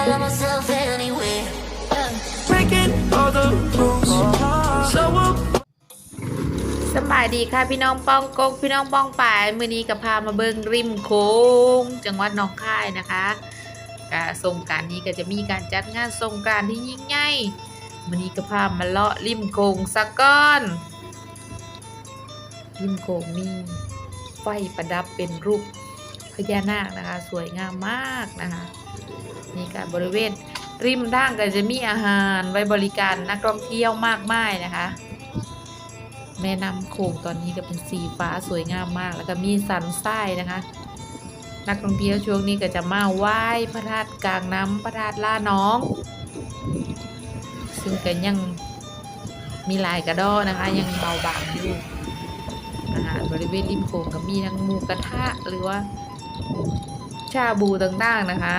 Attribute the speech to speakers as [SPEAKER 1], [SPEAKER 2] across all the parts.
[SPEAKER 1] I love myself anyway. Yeah.
[SPEAKER 2] breaking all the rules. So we'll
[SPEAKER 3] สบายดีค่ะพี่น้องป้องกกพี่น้องป้องป่ายมือนี้กับพามาเบิงริมโค้งจังหวัดหนองคายนะคะกะสงกรารนี้ก็จะมีการจัดงานสงกรารที่ยิ่งใหญ่มือนี้กับพามาเลาะริมโค้งสักก้อนริมโค้งมีไฟประดับเป็นรูป พญานาคนะคะ สวยงามมากนะคะนี่ก็บริเวณริมด้างก็จะมีอาหารไว้บริการนักท่องเที่ยวมากมายนะคะ แม่น้ำโขงตอนนี้ก็เป็นสีฟ้าสวยงามมาก แล้วก็มีสันทรายนะคะ นักท่องเที่ยวช่วงนี้ก็จะมาไหว้พระธาตุกลางน้ำพระธาตุล่าน้อง ซึ่งก็ยังมีลายกระดอนะคะ ยังเบาบางอยู่อาหารบริเวณริมโขงก็มีทั้งหมูกระทะหรือว่า ชาบูต่างๆนะคะ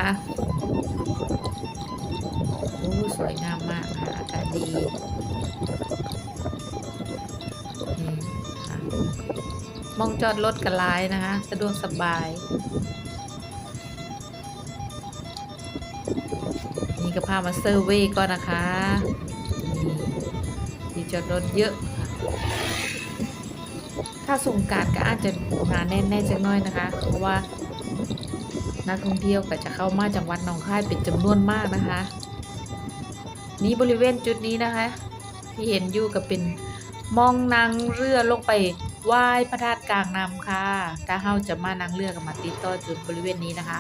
[SPEAKER 3] โอ้สวยงามมากค่ะอากาศดีมองจอดรถกันหลายนะคะ สะดวกสบาย นี่ก็พามาเซอร์เวยก่อนนะคะนี่ที่จอดรถเยอะค่ะ ถ้าสงการก็อาจจะหนาแน่นแน่จังน้อยนะคะ เพราะว่า นักท่องเที่ยวก็จะเข้ามาจังหวัดหนองคายเป็นจำนวนมากนะคะ นี่บริเวณจุดนี้นะคะ ที่เห็นอยู่ก็เป็นมองนางเรือลงไปไหว้พระธาตุกลางน้ำค่ะ ถ้าเฮาจะมานางเรือก็มาติดต่อจุดบริเวณนี้นะคะ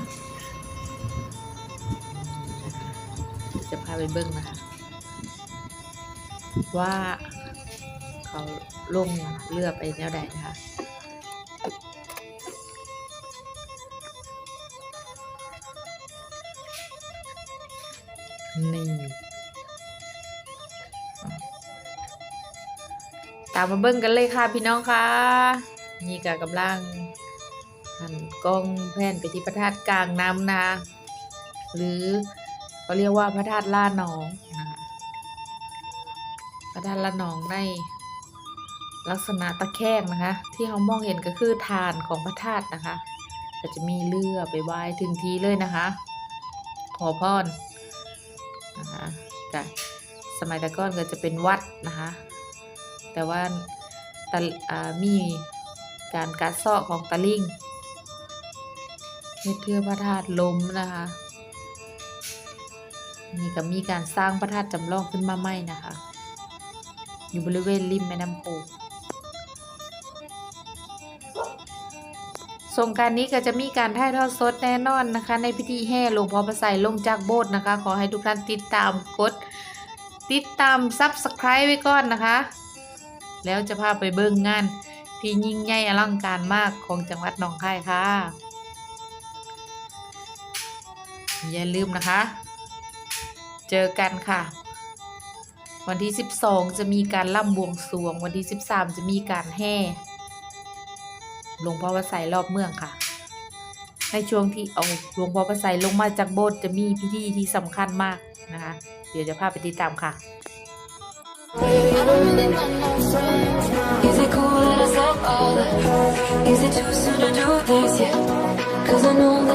[SPEAKER 3] จะพาไปเบิ้งนะคะ ว่าเขาลงเรือไปแนวใดนะคะ นี่ตามมาเบิ้งกันเลยค่ะพี่น้องค่ะนี่ก็กำลังหันกล้องแผ่นไปที่พระธาตุกลางน้ำนะหรือเขาเรียกว่าพระธาตุล่าหนองนะคะพระธาตุล่าหนองในลักษณะตะแคงนะคะ ที่เรามองเห็นก็คือฐานของพระธาตุนะคะ ก็จะมีเรือไปไหว้ถึงทีเลยนะคะ ขอพร นะคะแต่สมัยต่ก่อนก็จะเป็นวัดนะคะ แต่ว่าตะอ่ามีการกัดเซาะของตะลิ่งเฮ็ดเพื่อพระธาตุล้มนะคะนี่ก็มีการสร้างพระธาตุจำลองขึ้นมาใหม่นะคะ อยู่บริเวณริมแม่น้ำโขง สงการนี้ก็จะมีการถ่ายทอดสดแน่นอนนะคะ ในพิธีแห่หลวงพ่อพระไสยลงจากโบสถ์นะคะ ขอให้ทุกท่านติดตามกด ติดตาม Subscribe ไว้ก่อนนะคะ แล้วจะพาไปเบิ่งงาน ที่ยิ่งใหญ่อลังการมากของจังหวัดหนองคายค่ะ อย่าลืมนะคะ เจอกันค่ะ วันที่ 12 จะมีการล่ำบวงสรวง วันที่ 13 จะมีการแห่ หลวงพ่อพระไสยรอบเมืองค่ะ ในช่วงที่เอาหลวงพ่อพระไสยลงมาจากโบสถ์จะมีพิธีที่สำคัญมากนะคะ เดี๋ยวจะพาไปติดตามค่ะ
[SPEAKER 1] Is it cool that I said all that? Is it too soon to do this yet? Cause I know that.